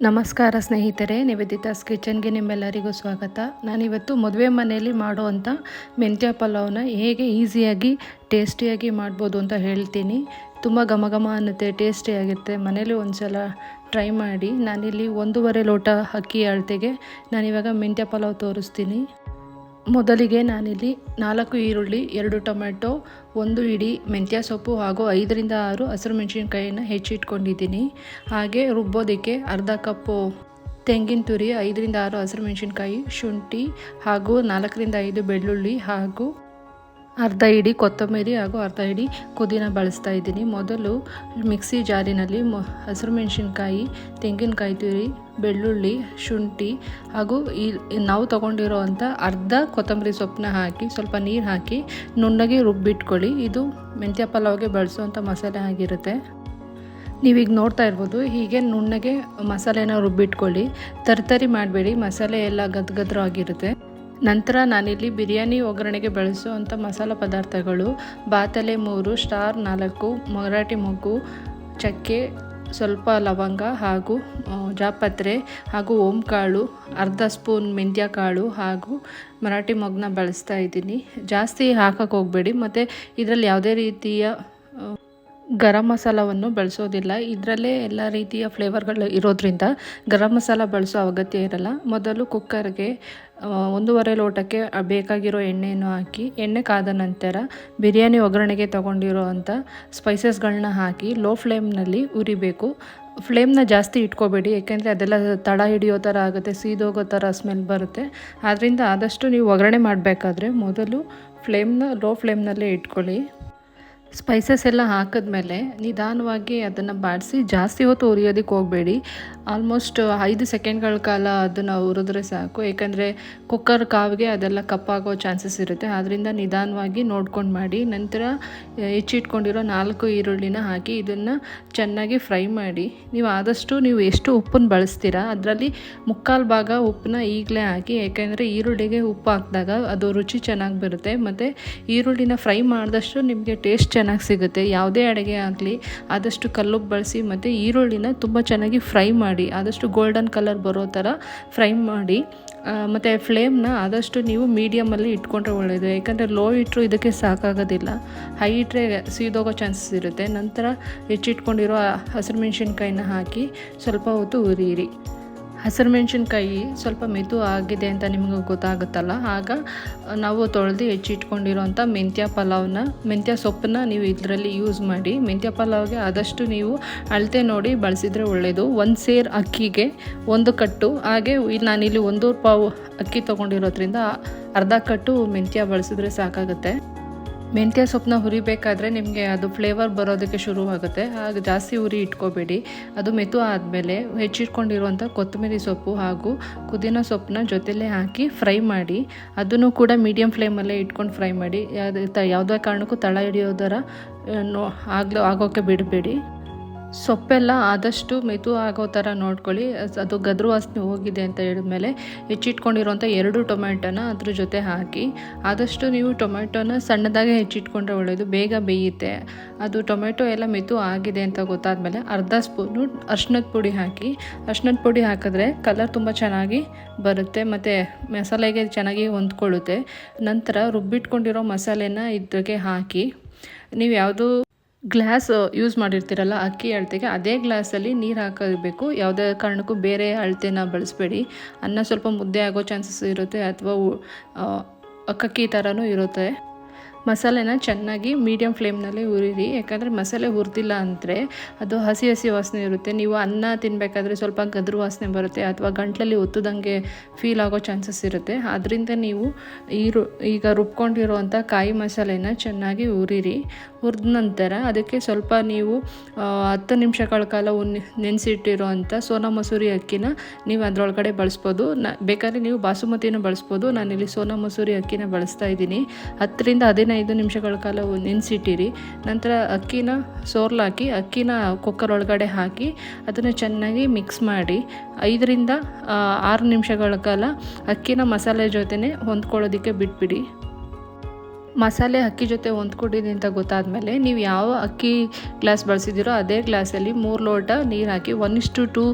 ನಮಸ್ಕಾರ ಸ್ನೇಹಿತರೆ ನಿವೇದಿತಾಸ್ ಕಿಚನ್ಗೆ ನಿಮ್ಮೆಲ್ಲರಿಗೂ ಸ್ವಾಗತ. ನಾನಿವತ್ತು ಮದುವೆ ಮನೆಯಲ್ಲಿ ಮಾಡುವಂಥ ಮೆಂತ್ಯ ಪಲಾವ್ನ ಹೇಗೆ ಈಸಿಯಾಗಿ, ಟೇಸ್ಟಿಯಾಗಿ ಮಾಡ್ಬೋದು ಅಂತ ಹೇಳ್ತೀನಿ. ತುಂಬ ಘಮ ಘಮ ಅನ್ನುತ್ತೆ ಟೇಸ್ಟಿಯಾಗಿರುತ್ತೆ ಮನೇಲಿ ಒಂದ್ಸಲ ಟ್ರೈ ಮಾಡಿ. ನಾನಿಲ್ಲಿ ಒಂದೂವರೆ ಲೋಟ ಅಕ್ಕಿ ಅಳತೆಗೆ ನಾನಿವಾಗ ಮೆಂತ್ಯ ಪಲಾವ್ ತೋರಿಸ್ತೀನಿ. ಮೊದಲಿಗೆ ನಾನಿಲ್ಲಿ ನಾಲ್ಕು ಈರುಳ್ಳಿ, ಎರಡು ಟೊಮೆಟೊ ಒಂದು ಇಡೀ ಮೆಂತ್ಯ ಸೊಪ್ಪು ಹಾಗೂ ಐದರಿಂದ ಆರು ಹಸಿರು ಮೆಣಸಿನ್ಕಾಯಿನ ಹೆಚ್ಚಿಟ್ಕೊಂಡಿದ್ದೀನಿ. ಹಾಗೆ ರುಬ್ಬೋದಕ್ಕೆ ಅರ್ಧ ಕಪ್ಪು ತೆಂಗಿನ ತುರಿ, ಐದರಿಂದ ಆರು ಹಸಿರು ಮೆಣಸಿನ್ಕಾಯಿ ಶುಂಠಿ ಹಾಗೂ ನಾಲ್ಕರಿಂದ ಐದು ಬೆಳ್ಳುಳ್ಳಿ ಹಾಗೂ ಅರ್ಧ ಹಿಡಿ ಕೊತ್ತಂಬರಿ ಹಾಗೂ ಅರ್ಧ ಹಿಡಿ ಪುದೀನ ಬಳಸ್ತಾ ಇದ್ದೀನಿ. ಮೊದಲು ಮಿಕ್ಸಿ ಜಾರಿನಲ್ಲಿ ಮೊ ಹಸಿರು ಮೆಣಸಿನ್ಕಾಯಿ, ತೆಂಗಿನಕಾಯಿ ತುರಿ, ಬೆಳ್ಳುಳ್ಳಿ, ಶುಂಠಿ ಹಾಗೂ ಈ ನಾವು ತೊಗೊಂಡಿರೋ ಅರ್ಧ ಕೊತ್ತಂಬರಿ ಸೊಪ್ಪನ್ನ ಹಾಕಿ, ಸ್ವಲ್ಪ ನೀರು ಹಾಕಿ ನುಣ್ಣಗೆ ರುಬ್ಬಿಟ್ಕೊಳ್ಳಿ. ಇದು ಮೆಂತ್ಯ ಪಲಾವ್ಗೆ ಬಳಸುವಂಥ ಮಸಾಲೆ ಆಗಿರುತ್ತೆ. ನೀವೀಗ ನೋಡ್ತಾ ಇರ್ಬೋದು, ಹೀಗೆ ನುಣ್ಣಗೆ ಮಸಾಲೆನ ರುಬ್ಬಿಟ್ಕೊಳ್ಳಿ. ತರ್ತರಿ ಮಾಡಬೇಡಿ, ಮಸಾಲೆ ಎಲ್ಲ ಗದ್ಗದ್ರ ಆಗಿರುತ್ತೆ ನಂತರ ನಾನಿಲ್ಲಿ ಬಿರಿಯಾನಿ ಒಗ್ಗರಣೆಗೆ ಬಳಸುವಂಥ ಮಸಾಲ ಪದಾರ್ಥಗಳು, ಬಾತಲೆ ಮೂರು, ಸ್ಟಾರ್ ನಾಲ್ಕು, ಮರಾಠಿ ಮೊಗ್ಗು ಚಕ್ಕೆ, ಸ್ವಲ್ಪ ಲವಂಗ ಹಾಗೂ ಜಾಪತ್ರೆ ಹಾಗೂ ಓಂ ಕಾಳು ಅರ್ಧ ಸ್ಪೂನ್ ಮೆಂತ್ಯ ಕಾಳು ಹಾಗೂ ಮರಾಠಿ ಮೊಗ್ಗನ್ನ ಬಳಸ್ತಾ ಇದ್ದೀನಿ. ಜಾಸ್ತಿ ಹಾಕಕ್ಕೆ ಹೋಗಬೇಡಿ. ಮತ್ತು ಇದರಲ್ಲಿ ಯಾವುದೇ ರೀತಿಯ ಗರಂ ಮಸಾಲವನ್ನು ಬಳಸೋದಿಲ್ಲ. ಇದರಲ್ಲೇ ಎಲ್ಲ ರೀತಿಯ ಫ್ಲೇವರ್ಗಳು ಇರೋದ್ರಿಂದ ಗರಂ ಮಸಾಲ ಬಳಸೋ ಅಗತ್ಯ ಇರಲ್ಲ. ಮೊದಲು ಕುಕ್ಕರ್ಗೆ ಒಂದೂವರೆ ಲೋಟಕ್ಕೆ ಬೇಕಾಗಿರೋ ಎಣ್ಣೆಯನ್ನು ಹಾಕಿ, ಎಣ್ಣೆ ಕಾದ ನಂತರ ಬಿರಿಯಾನಿ ಒಗ್ಗರಣೆಗೆ ತೊಗೊಂಡಿರೋ ಅಂಥ ಸ್ಪೈಸಸ್ಗಳನ್ನ ಹಾಕಿ ಲೋ ಫ್ಲೇಮ್ನಲ್ಲಿ ಉರಿಬೇಕು. ಫ್ಲೇಮ್ನ ಜಾಸ್ತಿ ಇಟ್ಕೋಬೇಡಿ ಏಕೆಂದರೆ ಅದೆಲ್ಲ ತಡ ಹಿಡಿಯೋ ಥರ ಆಗುತ್ತೆ, ಸೀದೋಗೋ ಥರ ಸ್ಮೆಲ್ ಬರುತ್ತೆ. ಆದ್ದರಿಂದ ಆದಷ್ಟು ನೀವು ಒಗ್ಗರಣೆ ಮಾಡಬೇಕಾದ್ರೆ ಮೊದಲು ಫ್ಲೇಮ್ನ, ಲೋ ಫ್ಲೇಮ್ನಲ್ಲೇ ಇಟ್ಕೊಳ್ಳಿ. ಸ್ಪೈಸಸ್ ಎಲ್ಲ ಹಾಕಿದ್ಮೇಲೆ ನಿಧಾನವಾಗಿ ಅದನ್ನು ಬಾಡಿಸಿ ಜಾಸ್ತಿ ಹೊತ್ತು ಉರಿಯೋದಕ್ಕೆ ಹೋಗಬೇಡಿ. ಆಲ್ಮೋಸ್ಟ್ ಐದು ಸೆಕೆಂಡ್ಗಳ ಕಾಲ ಅದನ್ನು ಉರಿದ್ರೆ ಸಾಕು. ಏಕೆಂದರೆ ಕುಕ್ಕರ್ ಕಾವಿಗೆ ಅದೆಲ್ಲ ಕಪ್ಪಾಗೋ ಚಾನ್ಸಸ್ ಇರುತ್ತೆ. ಆದ್ದರಿಂದ ನಿಧಾನವಾಗಿ ನೋಡ್ಕೊಂಡು ಮಾಡಿ, ನಂತರ ಹೆಚ್ಚಿಟ್ಕೊಂಡಿರೋ ನಾಲ್ಕು ಈರುಳ್ಳಿನ ಹಾಕಿ ಇದನ್ನು ಚೆನ್ನಾಗಿ ಫ್ರೈ ಮಾಡಿ. ನೀವು ಆದಷ್ಟು ನೀವು ಎಷ್ಟು ಉಪ್ಪನ್ನ ಬಳಸ್ತೀರಾ, ಅದರಲ್ಲಿ ಮುಕ್ಕಾಲು ಭಾಗ ಉಪ್ಪನ್ನ ಈಗಲೇ ಹಾಕಿ, ಏಕೆಂದರೆ ಈರುಳ್ಳಿಗೆ ಉಪ್ಪು ಹಾಕಿದಾಗ ಅದು ರುಚಿ ಚೆನ್ನಾಗಿ ಬರುತ್ತೆ. ಮತ್ತು ಈರುಳ್ಳಿನ ಫ್ರೈ ಮಾಡಿದಷ್ಟು ನಿಮಗೆ ಟೇಸ್ಟ್ ಚೆನ್ನಾಗಿ ಸಿಗುತ್ತೆ. ಯಾವುದೇ ಅಡುಗೆ ಆಗಲಿ, ಆದಷ್ಟು ಕಲ್ಲುಪ್ಪು ಬಳಸಿ ಮತ್ತು ಈರುಳ್ಳಿನ ತುಂಬ ಚೆನ್ನಾಗಿ ಫ್ರೈ ಮಾಡಿ, ಆದಷ್ಟು ಗೋಲ್ಡನ್ ಕಲರ್ ಬರೋ ಥರ ಫ್ರೈ ಮಾಡಿ ಮತ್ತು ಫ್ಲೇಮ್ನ ಆದಷ್ಟು ನೀವು ಮೀಡಿಯಮಲ್ಲಿ ಇಟ್ಕೊಂಡ್ರೆ ಒಳ್ಳೆಯದು ಯಾಕಂದರೆ ಲೋ ಇಟ್ಟರು ಇದಕ್ಕೆ ಸಾಕಾಗೋದಿಲ್ಲ. ಹೈ ಇಟ್ಟರೆ ಸೀದೋಗೋ ಚಾನ್ಸಸ್ ಇರುತ್ತೆ. ನಂತರ ಹೆಚ್ಚಿಟ್ಕೊಂಡಿರೋ ಹಸಿರು ಮೆಣಸಿನ್ಕಾಯಿನ ಹಾಕಿ ಸ್ವಲ್ಪ ಹೊತ್ತು ಉರಿಯಿರಿ ಹಸಿರು ಮೆಣಸಿನ್ಕಾಯಿ ಸ್ವಲ್ಪ ಮೆದು ಆಗಿದೆ ಅಂತ ನಿಮಗೆ ಗೊತ್ತಾಗುತ್ತಲ್ಲ? ಆಗ ನಾವು ತೊಳೆದು ಹೆಚ್ಚಿಟ್ಕೊಂಡಿರೋಂಥ ಮೆಂತ್ಯ ಪಲಾವ್ನ, ಮೆಂತ್ಯ ಸೊಪ್ಪನ್ನ ನೀವು ಇದರಲ್ಲಿ ಯೂಸ್ ಮಾಡಿ, ಮೆಂತ್ಯ ಪಲಾವ್ಗೆ ಆದಷ್ಟು ನೀವು ಅಳತೆ ನೋಡಿ ಬಳಸಿದರೆ ಒಳ್ಳೆಯದು ಒಂದು ಸೇರ್ ಅಕ್ಕಿಗೆ ಒಂದು ಕಟ್ಟು. ಹಾಗೆ ನಾನಿಲ್ಲಿ ಒಂದು ಪಾವು ಅಕ್ಕಿ ತೊಗೊಂಡಿರೋದ್ರಿಂದ ಅರ್ಧ ಕಟ್ಟು ಮೆಂತ್ಯ ಬಳಸಿದ್ರೆ ಸಾಕಾಗುತ್ತೆ. ಮೆಂತ್ಯ ಸೊಪ್ಪನ್ನ ಹುರಿಬೇಕಾದ್ರೆ ನಿಮಗೆ ಅದು ಫ್ಲೇವರ್ ಬರೋದಕ್ಕೆ ಶುರುವಾಗುತ್ತೆ ಹಾಗೆ ಜಾಸ್ತಿ ಉರಿ ಇಟ್ಕೋಬೇಡಿ. ಅದು ಮೆತು ಆದಮೇಲೆ ಹೆಚ್ಚಿಟ್ಕೊಂಡಿರುವಂಥ ಕೊತ್ತಂಬರಿ ಸೊಪ್ಪು ಹಾಗೂ ಪುದೀನ ಸೊಪ್ಪನ್ನ ಜೊತೆಲೇ ಹಾಕಿ ಫ್ರೈ ಮಾಡಿ, ಅದನ್ನು ಕೂಡ ಮೀಡಿಯಮ್ ಫ್ಲೇಮಲ್ಲೇ ಇಟ್ಕೊಂಡು ಫ್ರೈ ಮಾಡಿ, ಯಾವುದೇ ಕಾರಣಕ್ಕೂ ತಳ ಹಿಡಿಯೋದರ ನೋ ಆಗ್ಲೋ ಆಗೋಕ್ಕೆ ಬಿಡಬೇಡಿ. ಸೊಪ್ಪೆಲ್ಲ ಆದಷ್ಟು ಮೆತು ಆಗೋ ಥರ ನೋಡ್ಕೊಳ್ಳಿ. ಅದು ಗದ್ರು ವಾಸನೆ ಹೋಗಿದೆ ಅಂತ ಹೇಳಿದ್ಮೇಲೆ ಹೆಚ್ಚಿಟ್ಕೊಂಡಿರುವಂಥ ಎರಡು ಟೊಮೆಟೊನ ಅದ್ರ ಜೊತೆ ಹಾಕಿ, ಆದಷ್ಟು ನೀವು ಟೊಮೆಟೊನ ಸಣ್ಣದಾಗೆ ಹೆಚ್ಚಿಟ್ಕೊಂಡ್ರೆ ಒಳ್ಳೆಯದು ಬೇಗ ಬೇಯುತ್ತೆ. ಅದು ಟೊಮೆಟೊ ಎಲ್ಲ ಮೆತು ಆಗಿದೆ ಅಂತ ಗೊತ್ತಾದಮೇಲೆ ಅರ್ಧ ಸ್ಪೂನು ಅರ್ಶಿನದ ಪುಡಿ ಹಾಕಿ ಅರ್ಶಿನದ ಪುಡಿ ಹಾಕಿದ್ರೆ ಕಲರ್ ತುಂಬ ಚೆನ್ನಾಗಿ ಬರುತ್ತೆ ಮತ್ತು ಮಸಾಲೆಗೆ ಚೆನ್ನಾಗಿ ಹೊಂದ್ಕೊಳ್ಳುತ್ತೆ. ನಂತರ ರುಬ್ಬಿಟ್ಕೊಂಡಿರೋ ಮಸಾಲೆನ ಇದಕ್ಕೆ ಹಾಕಿ, ನೀವು ಯಾವುದು ಗ್ಲಾಸ್ ಯೂಸ್ ಮಾಡಿರ್ತೀರಲ್ಲ, ಅಕ್ಕಿ ಅಳತೆಗೆ, ಅದೇ ಗ್ಲಾಸಲ್ಲಿ ನೀರು ಹಾಕಬೇಕು. ಯಾವುದೇ ಕಾರಣಕ್ಕೂ ಬೇರೆ ಅಳತೆನ ಬಳಸಬೇಡಿ. ಅನ್ನ ಸ್ವಲ್ಪ ಮುದ್ದೆ ಆಗೋ ಚಾನ್ಸಸ್ ಇರುತ್ತೆ, ಅಥವಾ ಅಕ್ಕಕ್ಕಿ ಥರನೂ ಇರುತ್ತೆ. ಮಸಾಲೆನ ಚೆನ್ನಾಗಿ ಮೀಡಿಯಮ್ ಫ್ಲೇಮ್ನಲ್ಲಿ ಹುರಿರಿ. ಯಾಕಂದರೆ ಮಸಾಲೆ ಹುರಿದಿಲ್ಲ ಅಂದರೆ ಅದು ಹಸಿ ಹಸಿ ವಾಸನೆ ಇರುತ್ತೆ. ನೀವು ಅನ್ನ ತಿನ್ನಬೇಕಾದ್ರೆ ಸ್ವಲ್ಪ ಗದ್ರು ವಾಸನೆ ಬರುತ್ತೆ ಅಥವಾ ಗಂಟ್ಲಲ್ಲಿ ಒತ್ತದಂಗೆ ಫೀಲ್ ಆಗೋ ಚಾನ್ಸಸ್ ಇರುತ್ತೆ. ಅದರಿಂದ ನೀವು ಈ ರು ಈಗ ರುಬ್ಕೊಂಡಿರುವಂಥ ಕಾಯಿ ಮಸಾಲೆನ ಚೆನ್ನಾಗಿ ಹುರಿರಿ. ಹುರಿದ ನಂತರ ಅದಕ್ಕೆ ಸ್ವಲ್ಪ ನೀವು ಹತ್ತು ನಿಮಿಷಗಳ ಕಾಲ ನೆನೆಸಿಟ್ಟಿರೋ ಅಂಥ ಸೋನಾ ಮಸೂರಿ ಅಕ್ಕಿನ ನೀವು ಅದರೊಳಗಡೆ ಬಳಸ್ಬೋದು. ನ, ಬೇಕಾದ್ರೆ ನೀವು ಬಾಸುಮತಿನ ಬಳಸ್ಬೋದು. ನಾನಿಲ್ಲಿ ಸೋನಾ ಮಸೂರಿ ಅಕ್ಕಿನ ಬಳಸ್ತಾ ಇದ್ದೀನಿ. ಹತ್ತರಿಂದ ಹದಿನೈದು ನಿಮಿಷಗಳ ಕಾಲ ನೆನೆಸಿಟ್ಟಿರಿ. ನಂತರ ಅಕ್ಕಿನ ಸೋರ್ಲಾಕಿ ಅಕ್ಕಿನ ಕುಕ್ಕರ್ ಒಳಗಡೆ ಹಾಕಿ, ಅದನ್ನು ಚೆನ್ನಾಗಿ ಮಿಕ್ಸ್ ಮಾಡಿ, ಐದರಿಂದ ಆರು ನಿಮಿಷಗಳ ಕಾಲ ಅಕ್ಕಿನ ಮಸಾಲೆ ಜೊತೆನೇ ಹೊಂದ್ಕೊಳ್ಳೋದಕ್ಕೆ ಬಿಟ್ಬಿಡಿ. ಮಸಾಲೆ ಅಕ್ಕಿ ಜೊತೆ ಹೊಂದ್ಕೊಂಡಿದೆ ಅಂತ ಗೊತ್ತಾದ ಮೇಲೆ ನೀವು ಯಾವ ಅಕ್ಕಿ ಗ್ಲಾಸ್ ಬಳಸಿದ್ದೀರೋ ಅದೇ ಗ್ಲಾಸಲ್ಲಿ ಮೂರು ಲೋಟ ನೀರು ಹಾಕಿ ಒನ್ ಇಷ್ಟು ಟು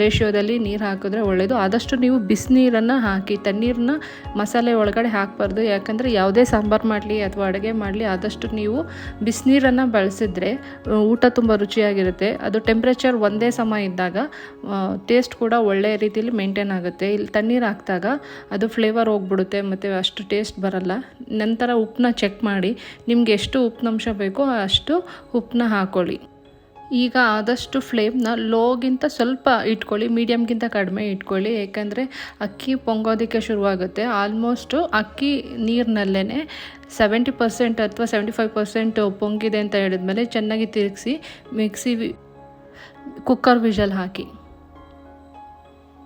ರೇಷಿಯೋದಲ್ಲಿ ನೀರು ಹಾಕಿದ್ರೆ ಒಳ್ಳೆಯದು ಆದಷ್ಟು ನೀವು ಬಿಸಿನೀರನ್ನು ಹಾಕಿ, ತಣ್ಣೀರನ್ನ ಮಸಾಲೆ ಒಳಗಡೆ ಹಾಕಬಾರ್ದು. ಯಾಕಂದರೆ ಯಾವುದೇ ಸಾಂಬಾರು ಮಾಡಲಿ ಅಥವಾ ಅಡುಗೆ ಮಾಡಲಿ, ಆದಷ್ಟು ನೀವು ಬಿಸಿನೀರನ್ನು ಬಳಸಿದ್ರೆ ಊಟ ತುಂಬ ರುಚಿಯಾಗಿರುತ್ತೆ. ಅದು ಟೆಂಪ್ರೇಚರ್ ಒಂದೇ ಸಮ ಇದ್ದಾಗ ಟೇಸ್ಟ್ ಕೂಡ ಒಳ್ಳೆಯ ರೀತಿಯಲ್ಲಿ ಮೇಂಟೈನ್ ಆಗುತ್ತೆ. ಇಲ್ಲಿ ತಣ್ಣೀರು ಹಾಕಿದಾಗ ಅದು ಫ್ಲೇವರ್ ಹೋಗ್ಬಿಡುತ್ತೆ, ಮತ್ತು ಅಷ್ಟು ಟೇಸ್ಟ್ ಬರಲ್ಲ. ನಂತರ ಚೆಕ್ ಮಾಡಿ ನಿಮಗೆ ಎಷ್ಟು ಉಪ್ಪಿನಂಶ ಬೇಕೋ ಅಷ್ಟು ಉಪ್ಪನ್ನ ಹಾಕ್ಕೊಳ್ಳಿ ಈಗ ಆದಷ್ಟು ಫ್ಲೇಮ್ನ ಲೋಗಿಂತ ಸ್ವಲ್ಪ ಇಟ್ಕೊಳ್ಳಿ ಮೀಡಿಯಮ್ಗಿಂತ ಕಡಿಮೆ ಇಟ್ಕೊಳ್ಳಿ, ಏಕೆಂದರೆ ಅಕ್ಕಿ ಪೊಂಗೋದಕ್ಕೆ ಶುರುವಾಗುತ್ತೆ. ಆಲ್ಮೋಸ್ಟು ಅಕ್ಕಿ ನೀರಿನಲ್ಲೇ ಸೆವೆಂಟಿ ಪರ್ಸೆಂಟ್ ಅಥವಾ ಸೆವೆಂಟಿ ಫೈವ್ ಪರ್ಸೆಂಟ್ ಪೊಂಗಿದೆ ಅಂತ ಹೇಳಿದ್ಮೇಲೆ ಚೆನ್ನಾಗಿ ತಿರುಗಿಸಿ ಮಿಕ್ಸಿ ಕುಕ್ಕರ್ ವಿಷಲ್ ಹಾಕಿ.